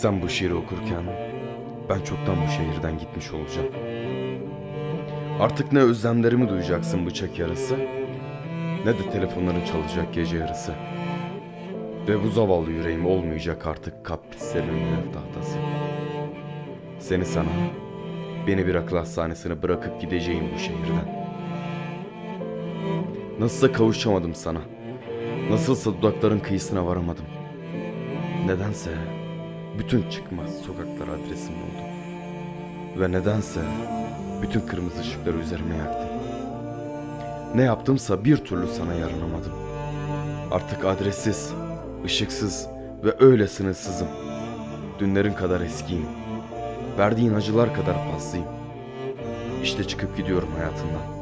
Sen bu şiiri okurken ben çoktan bu şehirden gitmiş olacağım. Artık ne özlemlerimi duyacaksın bıçak yarısı ne de telefonların çalacak gece yarısı. Ve bu zavallı yüreğim olmayacak artık kaprislerin mürev tahtası. Seni sana, beni bir akıl hastanesine bırakıp gideceğim bu şehirden. Nasılsa kavuşamadım sana. Nasılsa dudakların kıyısına varamadım. Nedense bütün çıkmaz sokaklar adresim oldu. Ve nedense bütün kırmızı ışıkları üzerime yaktım. Ne yaptımsa bir türlü sana yaranamadım. Artık adressiz, ışıksız ve öyle sınırsızım. Dünlerin kadar eskiyim. Verdiğin acılar kadar paslıyım. İşte çıkıp gidiyorum hayatından.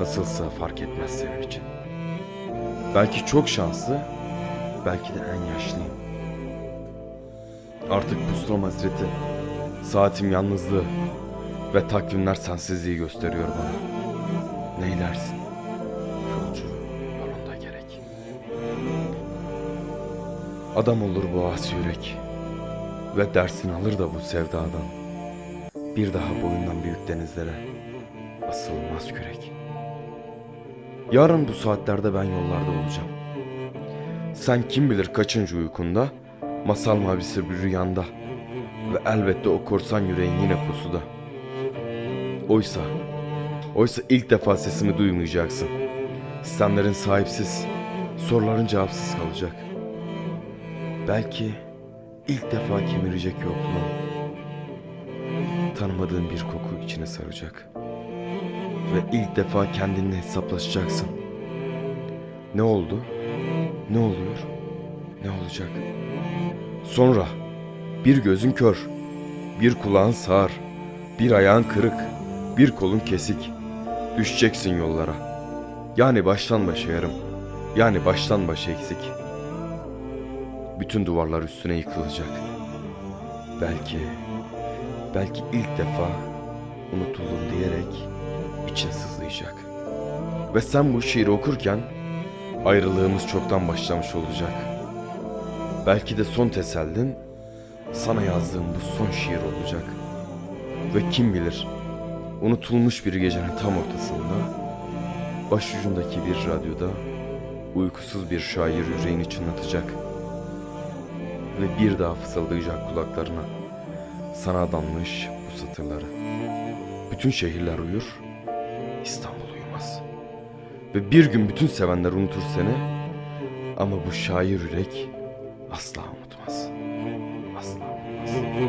Nasılsa fark etmez senin için. Belki çok şanslı, belki de en yaşlıyım. Artık pusulam hazreti, saatim yalnızlığı ve takvimler sensizliği gösteriyor bana. Neylersin? Yolcu yolunda gerek. Adam olur bu asi yürek ve dersini alır da bu sevdadan. Bir daha boyundan büyük denizlere asılmaz kürek. Yarın bu saatlerde ben yollarda olacağım. Sen kim bilir kaçıncı uykunda, masal mavisi bir rüyanda ve elbette o korsan yüreğin yine pusuda. Oysa, oysa ilk defa sesimi duymayacaksın. Sistemlerin sahipsiz, soruların cevapsız kalacak. Belki ilk defa kemirecek yokluğum. Tanımadığın bir koku içine saracak. Ve ilk defa kendinle hesaplaşacaksın. Ne oldu? Ne oluyor? Ne olacak? Sonra bir gözün kör, bir kulağın sağır, bir ayağın kırık, bir kolun kesik. Düşeceksin yollara. Yani baştan başa yarım, yani baştan başa eksik. Bütün duvarlar üstüne yıkılacak. Belki, belki ilk defa unutuldum diyerek için sızlayacak. Ve sen bu şiiri okurken ayrılığımız çoktan başlamış olacak. Belki de son tesellin sana yazdığım bu son şiir olacak. Ve kim bilir unutulmuş bir gecenin tam ortasında başucundaki bir radyoda uykusuz bir şair yüreğini çınlatacak. Ve bir daha fısıldayacak kulaklarına sana adanmış bu satırları. Bütün şehirler uyur, İstanbul uyumaz. Ve bir gün bütün sevenler unutur seni ama bu şair yürek asla unutmaz. Asla unutmaz.